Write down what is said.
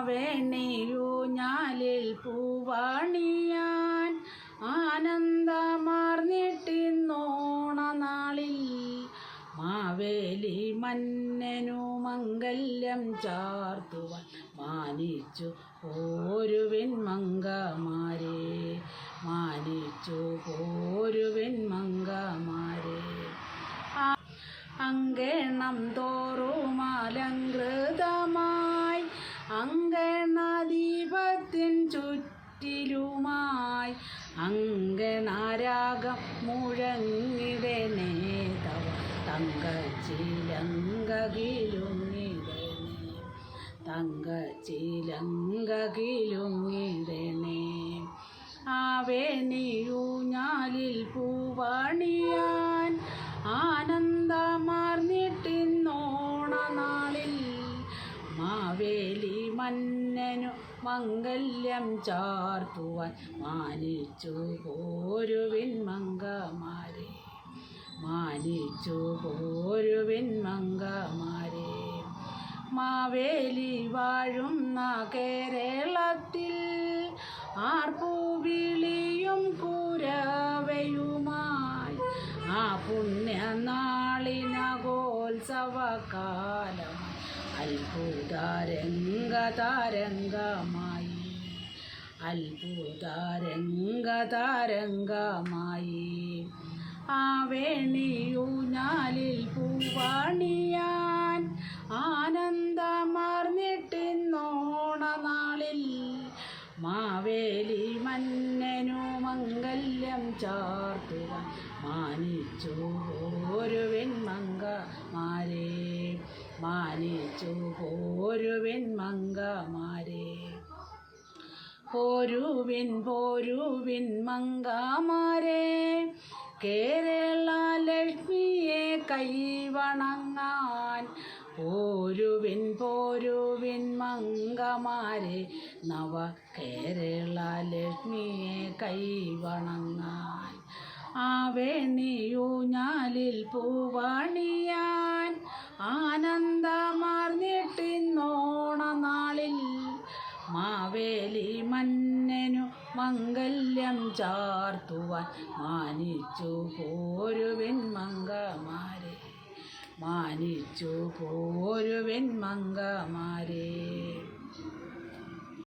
മാവേണിയൂഞ്ഞാലിൽ പൂവാണിയാൻ ആനന്ദമാർന്നിട്ടിന്നോണനാളിൽ മാവേലി മന്നനു മംഗല്യം ചാർത്തുവാൻ മാനിച്ചു പോരുവിൻ മംഗമാരെ മാനിച്ചു പോരുവിൻ മംഗമാരെ. അങ്കണം തോറുമലങ്കൃതമായി അങ്കണദീപത്തിൻ ചുറ്റിലുമായി അങ്കണരാഗം മുഴങ്ങിടനേ തവ തങ്കച്ചിലങ്കിലുങ്ങിടനേ തങ്കച്ചിലങ്കകിലുങ്ങിടണേ ആവേണിയൂഞ്ഞാലിൽ പൂവാണിയാൻ മംഗല്യം ചാർത്തുവാൻ മാനിച്ചു പോരുവിൻ മംഗമാരെ. മാനിച്ചു പോരുവിൻ മംഗമാരെ. മാവേലി വാഴുന്ന കേരളത്തിൽ ആർപ്പുവിളിയും കുരവയുമായി ആ പുണ്യനാളിനകോത്സവകാലം അത്ഭുതരംഗതാരംഗമായി. അത്ഭുതരംഗതാരംഗമായി. ആ വേണിയൂഞ്ഞാലിൽ പൂവാണിയാൻ ആനന്ദമാർന്നിട്ടിന്നോണനാളിൽ മാവേലി മന്നനു മംഗല്യം ചാർത്തുക മാനിച്ചു പോരുവിൻ മങ്കമാരെ മാനിച്ചു പോരുവിൻ മങ്കമാരെ പോരുവിൻ പോരുവിൻ മങ്കമാരെ കേരള ലക്ഷ്മിയെ കൈവണങ്ങാൻ. പോരുവിൻ പോരുവിൻ മങ്കമാരെ നവ കേരള ലക്ഷ്മിയെ കൈവണങ്ങാൻ. ആവേണിയൂഞ്ഞാലിൽ പൂവാണിയാൻ മാവേലി മന്നനു മംഗല്യം ചാർത്തുവാൻ മാനിച്ചു പോരുവിൻ മംഗമാരെ മാനിച്ചു പോരുവിൻ മങ്കമാരെ